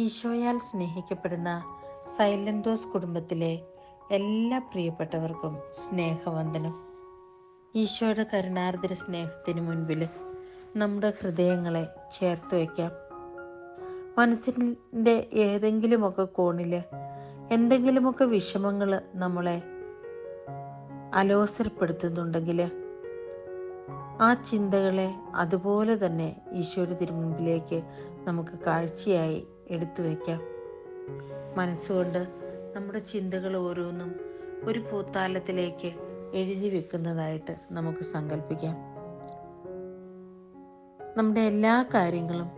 ഈശോയാൽ സ്നേഹിക്കപ്പെടുന്ന സൈലന്റോസ് കുടുംബത്തിലെ എല്ലാ പ്രിയപ്പെട്ടവർക്കും സ്നേഹവന്ദനം. ഈശോയുടെ കരുണാർദ്ര സ്നേഹത്തിന് മുൻപിൽ നമ്മുടെ ഹൃദയങ്ങളെ ചേർത്ത് വയ്ക്കാം. മനസ്സിന്റെ ഏതെങ്കിലുമൊക്കെ കോണിൽ എന്തെങ്കിലുമൊക്കെ വിഷമങ്ങൾ നമ്മളെ അലോസരപ്പെടുത്തുന്നുണ്ടെങ്കിൽ ആ ചിന്തകളെ അതുപോലെ തന്നെ ഈശോയുടെ തിരുമുമ്പിലേക്ക് നമുക്ക് കാഴ്ചയായി എടുത്തു വയ്ക്കാം. മനസ്സുകൊണ്ട് നമ്മുടെ ചിന്തകൾ ഓരോന്നും ഒരു പൂത്താലത്തിലേക്ക് എഴുതി വെക്കുന്നതായിട്ട് നമുക്ക് സങ്കല്പിക്കാം. നമ്മുടെ എല്ലാ കാര്യങ്ങളും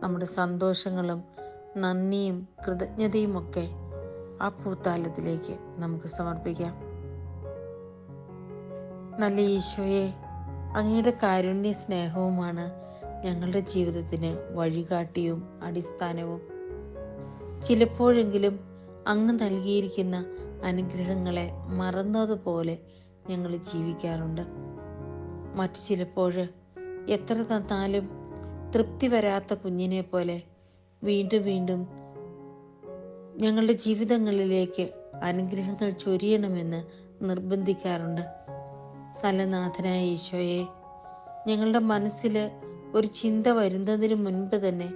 നമ്മുടെ സന്തോഷങ്ങളും നന്ദിയും കൃതജ്ഞതയും ഒക്കെ ആ പൂത്താലത്തിലേക്ക് നമുക്ക് സമർപ്പിക്കാം. നല്ല ഈശോയെ അങ്ങയുടെ കാരുണ്യ സ്നേഹവുമാണ് ഞങ്ങളുടെ ജീവിതത്തിന് വഴികാട്ടിയും അടിസ്ഥാനവും. ചിലപ്പോഴെങ്കിലും അങ്ങ് നൽകിയിരിക്കുന്ന അനുഗ്രഹങ്ങളെ മറന്നതുപോലെ ഞങ്ങൾ ജീവിക്കാറുണ്ട്. മറ്റു ചിലപ്പോൾ എത്ര തന്നാലും തൃപ്തി വരാത്ത കുഞ്ഞിനെ പോലെ വീണ്ടും വീണ്ടും ഞങ്ങളുടെ ജീവിതങ്ങളിലേക്ക് അനുഗ്രഹങ്ങൾ ചൊരിയണമെന്ന് നിർബന്ധിക്കാറുണ്ട്. നല്ല നാഥനായ ഈശോയെ ഞങ്ങളുടെ മനസ്സിൽ ഒരു ചിന്ത വരുന്നതിന് മുൻപ് തന്നെ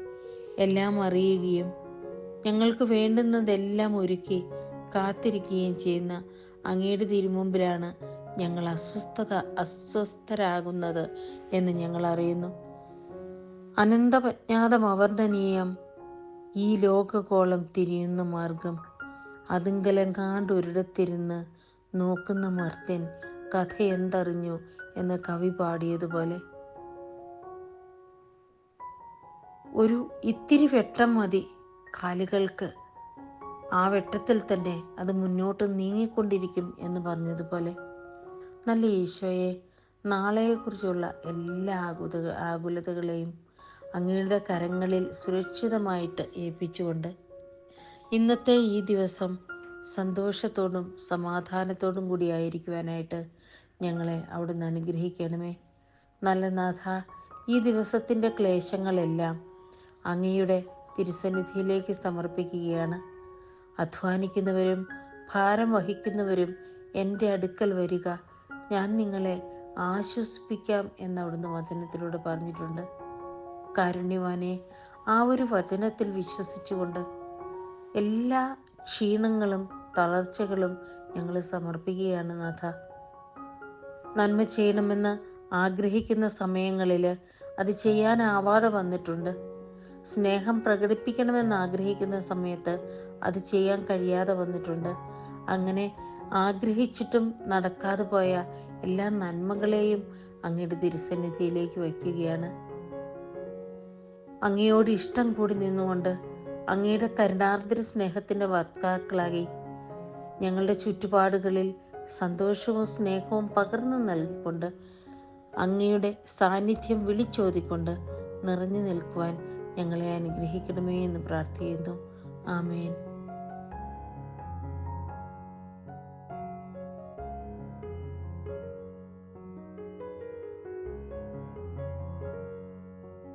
എല്ലാം അറിയുകയും ഞങ്ങൾക്ക് വേണ്ടുന്നതെല്ലാം ഒരുക്കി കാത്തിരിക്കുകയും ചെയ്യുന്ന അങ്ങയുടെ തിരുമുമ്പിലാണ് ഞങ്ങൾ അസ്വസ്ഥത അസ്വസ്ഥരാകുന്നത് എന്ന് ഞങ്ങൾ അറിയുന്നു. അനന്തപജ്ഞാതം അവർദ്ധനീയം ഈ ലോകകോളം തിരിയുന്ന മാർഗം. കാണ്ട് ഒരിടത്തിരുന്ന് നോക്കുന്ന മർത്യൻ കഥ എന്തറിഞ്ഞു എന്ന് കവി പാടിയതുപോലെ ഒരു ഇത്തിരി വെട്ടം മതി കാലുകൾക്ക്. ആ വെട്ടത്തിൽ തന്നെ അത് മുന്നോട്ട് നീങ്ങിക്കൊണ്ടിരിക്കും എന്ന് പറഞ്ഞതുപോലെ. നല്ല ഈശോയെ നാളെയെക്കുറിച്ചുള്ള എല്ലാ ആകുത ആകുലതകളെയും അങ്ങയുടെ കരങ്ങളിൽ സുരക്ഷിതമായിട്ട് ഏൽപ്പിച്ചുകൊണ്ട് ഇന്നത്തെ ഈ ദിവസം സന്തോഷത്തോടും സമാധാനത്തോടും കൂടി ആയിരിക്കുവാനായിട്ട് ഞങ്ങളെ അവിടുന്ന് അനുഗ്രഹിക്കണമേ. നല്ല നാഥ ഈ ദിവസത്തിന്റെ ക്ലേശങ്ങളെല്ലാം അങ്ങയുടെ തിരുസന്നിധിയിലേക്ക് സമർപ്പിക്കുകയാണ്. അധ്വാനിക്കുന്നവരും ഭാരം വഹിക്കുന്നവരും എന്റെ അടുക്കൽ വരിക. ഞാൻ നിങ്ങളെ ആശ്വസിപ്പിക്കാം എന്ന് അവിടുന്ന് വചനത്തിലൂടെ പറഞ്ഞിട്ടുണ്ട്. കാരുണ്യവാനെ ആ ഒരു വചനത്തിൽ വിശ്വസിച്ചുകൊണ്ട് എല്ലാ ക്ഷീണങ്ങളും തളർച്ചകളും ഞങ്ങൾ സമർപ്പിക്കുകയാണ് നാഥ. നന്മ ചെയ്യണമെന്ന് ആഗ്രഹിക്കുന്ന സമയങ്ങളിൽ അത് ചെയ്യാനാവാതെ വന്നിട്ടുണ്ട്. സ്നേഹം പ്രകടിപ്പിക്കണമെന്ന് ആഗ്രഹിക്കുന്ന സമയത്ത് അത് ചെയ്യാൻ കഴിയാതെ വന്നിട്ടുണ്ട്. അങ്ങനെ ആഗ്രഹിച്ചിട്ടും നടക്കാതെ പോയ എല്ലാ നന്മകളെയും അങ്ങയുടെ തിരുസന്നിധിയിലേക്ക് വയ്ക്കുകയാണ്. അങ്ങയോട് ഇഷ്ടം കൂടി നിന്നുകൊണ്ട് അങ്ങയുടെ കരുണാർദ്ര സ്നേഹത്തിന്റെ വക്താക്കളായി ഞങ്ങളുടെ ചുറ്റുപാടുകളിൽ സന്തോഷവും സ്നേഹവും പകർന്നു നൽകിക്കൊണ്ട് അങ്ങയുടെ സാന്നിധ്യം വിളിച്ചോതിക്കൊണ്ട് നിറഞ്ഞു നിൽക്കുവാൻ ഞങ്ങളെ അനുഗ്രഹിക്കണമേ എന്ന് പ്രാർത്ഥിക്കുന്നു. ആമേൻ.